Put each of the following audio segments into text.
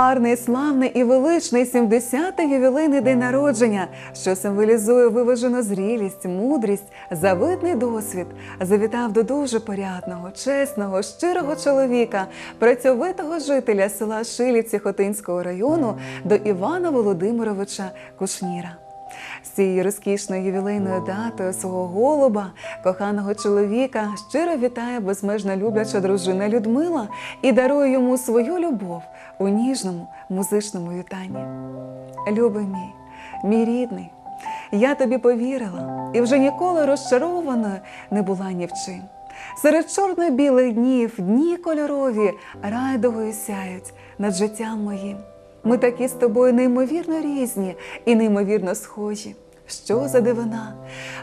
гарний, славний і величний 70-й ювілейний день народження, що символізує виважену зрілість, мудрість, завидний досвід, завітав до дуже порядного, чесного, щирого чоловіка, працьовитого жителя села Шилівці Хотинського району до Івана Володимировича Кушніра. З цією розкішною ювілейною датою свого голуба, коханого чоловіка, щиро вітає безмежно любляча дружина Людмила і дарує йому свою любов у ніжному музичному вітанні. Любий мій, мій рідний, я тобі повірила і вже ніколи розчарованою не була ні в чим. Серед чорно-білих днів дні кольорові райдовою сяють над життям моїм. Ми такі з тобою неймовірно різні і неймовірно схожі. Що за дивина?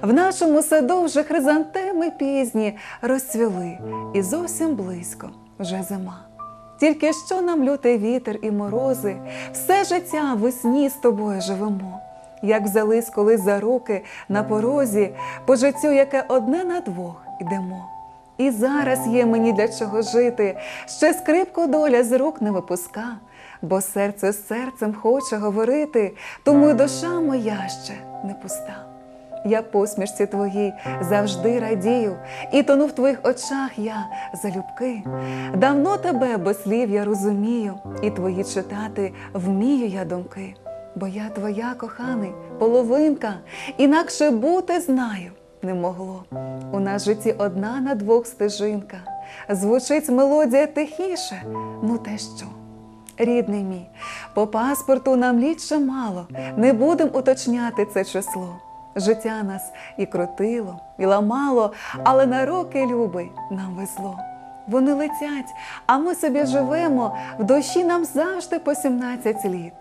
В нашому саду вже хризантеми пізні розцвіли, і зовсім близько вже зима. Тільки що нам лютий вітер і морози, все життя весні з тобою живемо. Як взялись колись за руки на порозі, по життю, яке одне на двох ідемо. І зараз є мені для чого жити, ще скрипку доля з рук не випуска, бо серце з серцем хоче говорити, тому й душа моя ще не пуста. Я посмішці твоїй завжди радію, і тону в твоїх очах я залюбки. Давно тебе без слів я розумію, і твої читати вмію я думки. Бо я твоя коханий, половинка, інакше бути знаю не могло. У нас в житті одна на двох стежинка. Звучить мелодія тихіше, ну те що? Рідний мій, по паспорту нам літ ще мало, не будем уточняти це число. Життя нас і крутило, і ламало, але на роки любий нам везло. Вони летять, а ми собі живемо, в душі нам завжди по 17 літ.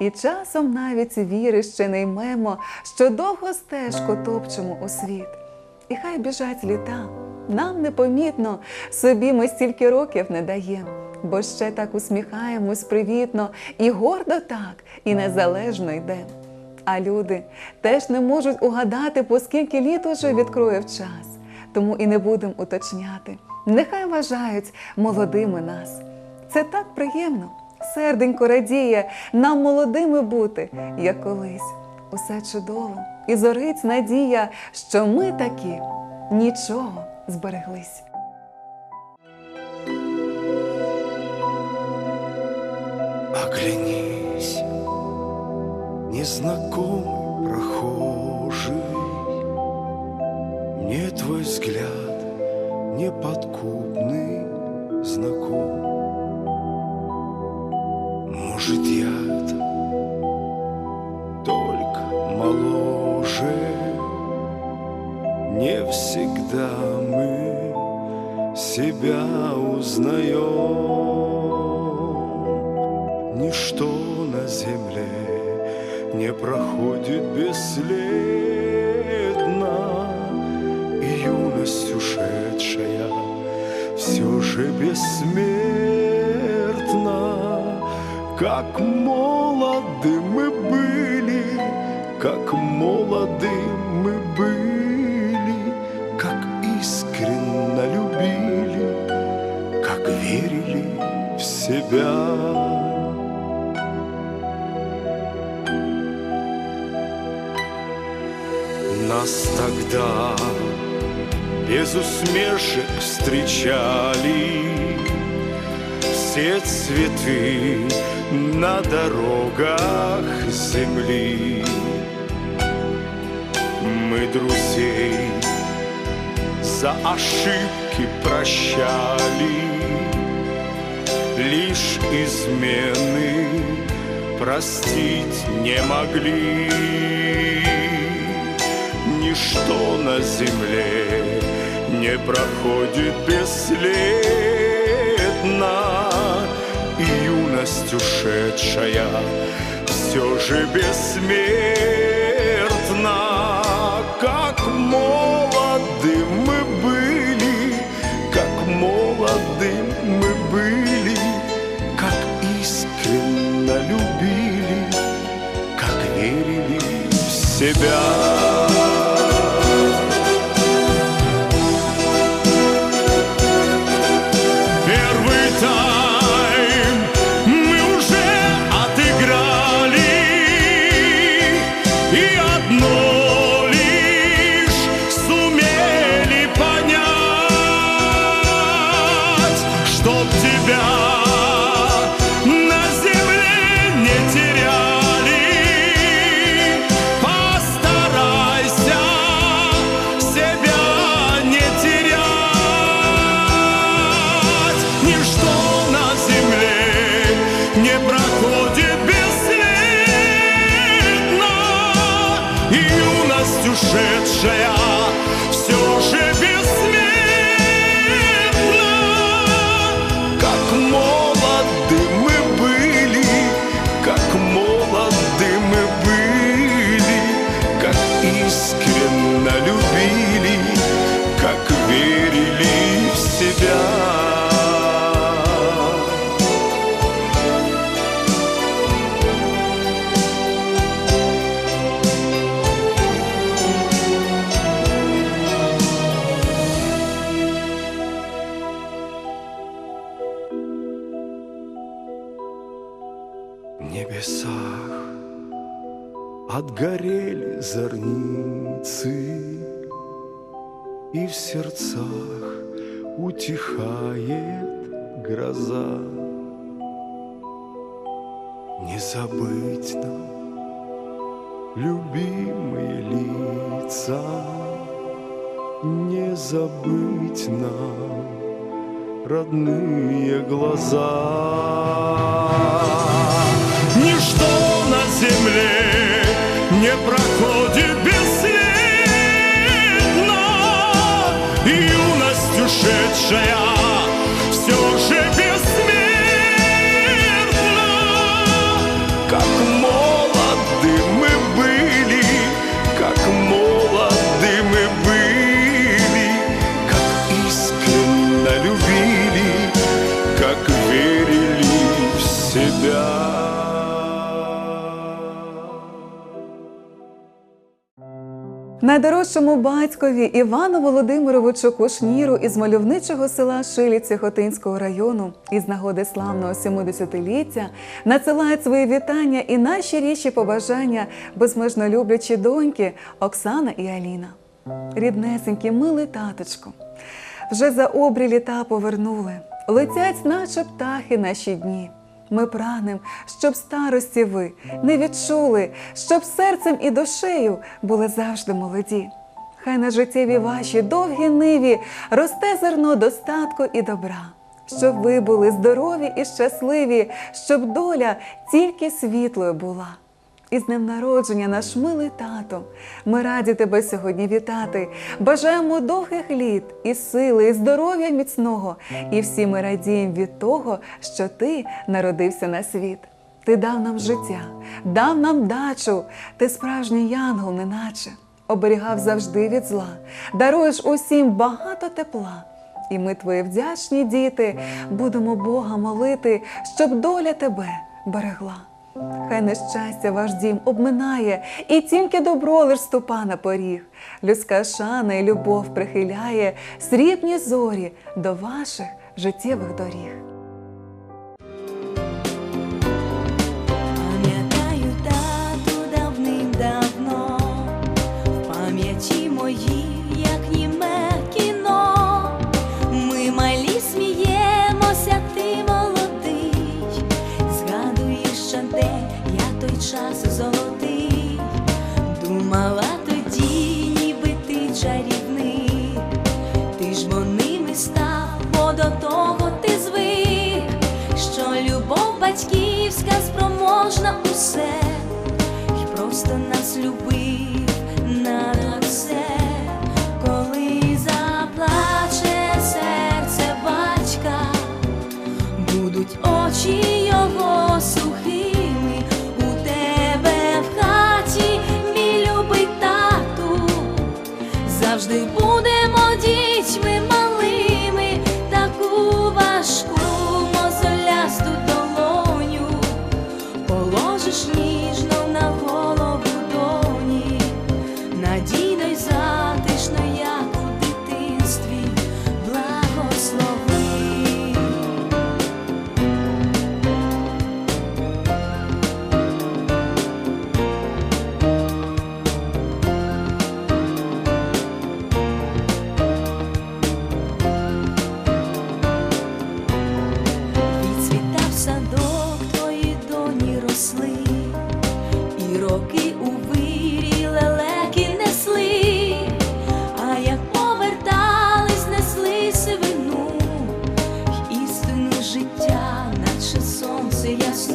І часом навіть віри ще не ймемо, що довго стежку топчемо у світ. І хай біжать літа, нам непомітно, собі ми стільки років не даємо, бо ще так усміхаємось привітно, і гордо так, і незалежно йдемо. А люди теж не можуть угадати, по скільки літ уже відкроїв час, тому і не будемо уточняти. Нехай вважають молодими нас. Це так приємно, серденько радіє нам молодими бути, як колись. Усе чудово, і зорить надія, що ми такі нічого збереглись. Оглянись, незнакомый прохожий, Мне твой взгляд неподкупный знаком. Может, я только моложе, Не всегда мы себя узнаем. Ничто на земле не проходит бесследно, И юность ушедшая все же бессмертна. Как молоды мы были, как молоды мы были, Как искренно любили, как верили в себя. Нас тогда без усмешек встречали. Все цветы на дорогах земли. Мы друзей за ошибки прощали. Лишь измены простить не могли Ничто на земле не проходит бесследно. И юность ушедшая все же бессмертна. Как молоды мы были, как молоды мы были Как искренно любили, как верили в себя что отгорели зорницы, И в сердцах утихает гроза. Не забыть нам любимые лица, Не забыть нам родные глаза. Ничто на земле не проходит бесследно, юность ушедшая Найдорожчому батькові Івану Володимировичу Кушніру із мальовничого села Шиліці Хотинського району із нагоди славного 70-ліття надсилають свої вітання і наші ріші побажання безмежно люблячі доньки Оксана і Аліна. Ріднесенькі, милий таточку, вже за обрі літа повернули, летять, наче птахи наші дні. Ми прагнем, щоб старості ви не відчули, щоб серцем і душею були завжди молоді. Хай на життєві ваші довгі ниві росте зерно достатку і добра, щоб ви були здорові і щасливі, щоб доля тільки світлою була. І з днем народження, наш милий тато. Ми раді тебе сьогодні вітати. Бажаємо довгих літ і сили, і здоров'я міцного. І всі ми радіємо від того, що ти народився на світ. Ти дав нам життя, дав нам дачу, ти справжній янгол, неначе оберігав завжди від зла, даруєш усім багато тепла. І ми, твої вдячні діти, будемо Бога молити, щоб доля тебе берегла. Хай нещастя ваш дім обминає, і тільки добро лиш ступа на поріг. Людська шана і любов прихиляє срібні зорі до ваших життєвих доріг. життя, наче сонце ясно.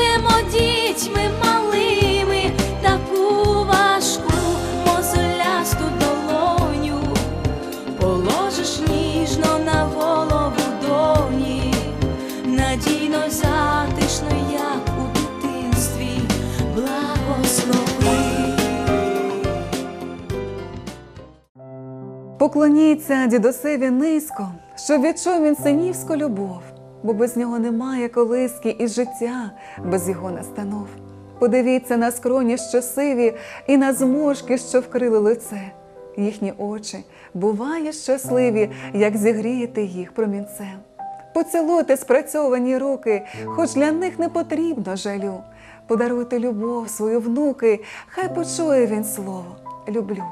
Будемо дітьми малими, таку важку мозолясту долоню положиш ніжно на голову доні, надійно затишно, як у дитинстві, благослови. Поклоніться дідусеві низько, щоб відчув він синівську любов, бо без нього немає колиски і життя без його настанов. Подивіться на скроні щасливі і на зморшки, що вкрили лице. Їхні очі буває щасливі, як зігрієте їх промінцем. Поцілуйте спрацьовані руки, хоч для них не потрібно жалю. Подаруйте любов свою внуки, хай почує він слово люблю.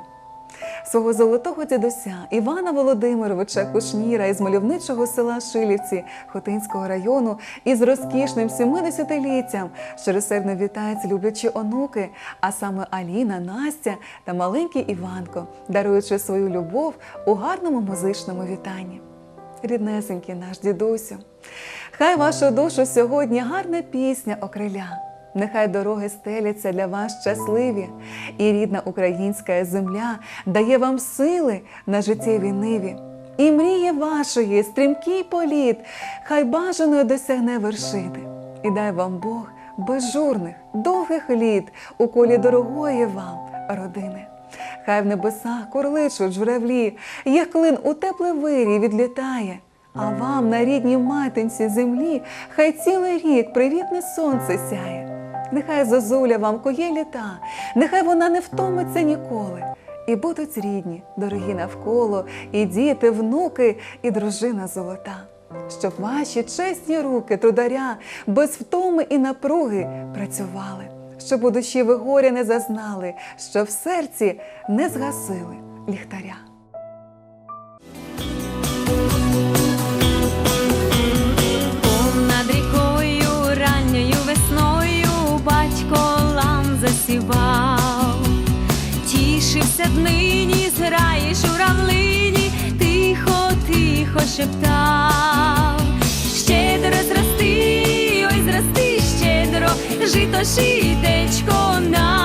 Свого золотого дідуся Івана Володимировича Кушніра із мальовничого села Шилівці Хотинського району із розкішним 70-літтям щиросердно вітають люблячі онуки, а саме Аліна, Настя та маленький Іванко, даруючи свою любов у гарному музичному вітанні. Ріднесенький наш дідусю, хай вашу душу сьогодні гарна пісня окриля. Нехай дороги стеляться для вас щасливі, і рідна українська земля дає вам сили на життєвій ниві. І мрії вашої, стрімкий політ, хай бажаною досягне вершини. І дай вам Бог безжурних, довгих літ у колі дорогої вам родини. Хай в небесах курличуть журавлі, як клин у тепле вирі відлітає. А вам на рідній матинці землі хай цілий рік привітне сонце сяє. Нехай зозуля вам кує літа, нехай вона не втомиться ніколи. І будуть рідні, дорогі навколо, і діти, внуки, і дружина золота. Щоб ваші чесні руки трударя без втоми і напруги працювали, щоб у душі ви горя не зазнали, щоб в серці не згасили ліхтаря. Тішився днині, зграї журавлині, тихо, тихо шептав. Щедро зрости, ой, зрости щедро, жито житечко нам,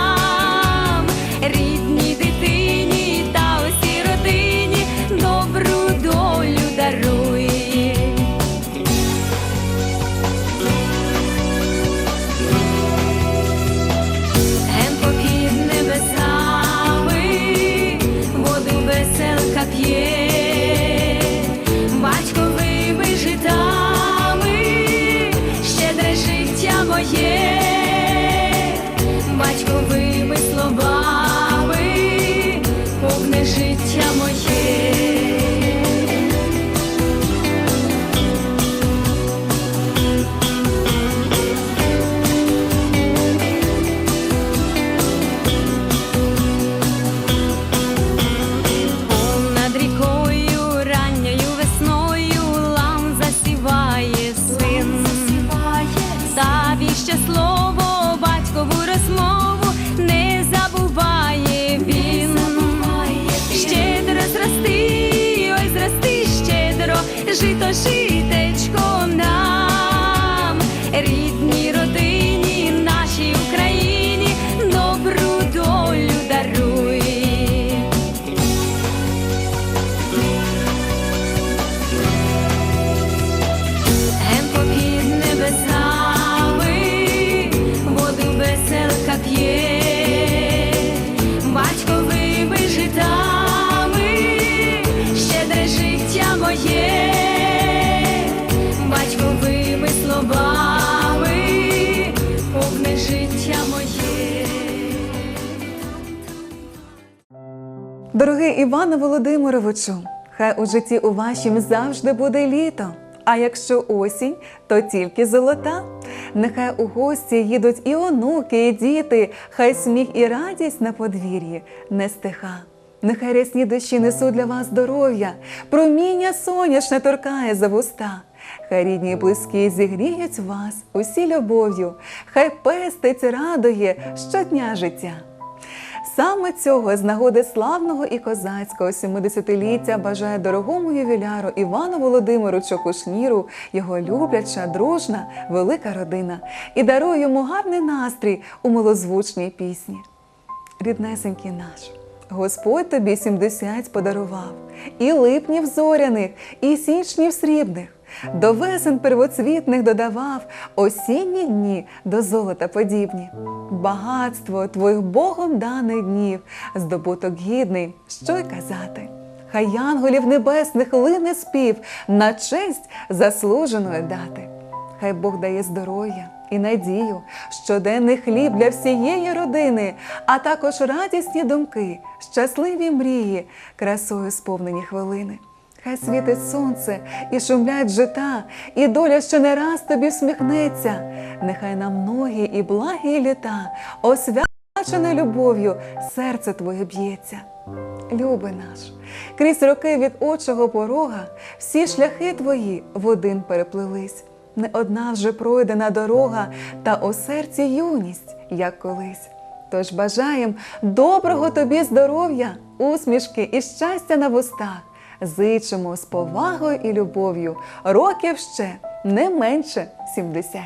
Дорогий Іване Володимировичу, хай у житті у вашім завжди буде літо. А якщо осінь, то тільки золота. Нехай у гості їдуть і онуки, і діти, хай сміх і радість на подвір'ї не стиха. Нехай рясні дощі несуть для вас здоров'я, проміння сонячне торкає за вуста. Хай рідні і близькі зігріють вас усі любов'ю, хай пестить, радує щодня життя. Саме цього з нагоди славного і козацького 70-ліття бажає дорогому ювіляру Івану Володимиру Чокушніру його любляча, дружна, велика родина і дарує йому гарний настрій у милозвучній пісні. Ріднесенький наш, Господь тобі 70 подарував, і липнів зоряних, і січнів срібних. До весен первоцвітних додавав осінні дні до золота подібні. Багатство твоїх Богом даних днів, здобуток гідний, що й казати. Хай янголів небесних лине спів на честь заслуженої дати. Хай Бог дає здоров'я і надію, щоденний хліб для всієї родини, а також радісні думки, щасливі мрії, красою сповнені хвилини. Хай світить сонце і шумлять жита, і доля ще не раз тобі всміхнеться. Нехай на многі і благі літа, освячене любов'ю, серце твоє б'ється. Люби наш, крізь роки від очого порога, всі шляхи твої в один переплились. Не одна вже пройдена дорога, та у серці юність, як колись. Тож бажаєм доброго тобі здоров'я, усмішки і щастя на вустах. Зичимо з повагою і любов'ю років ще не менше 70.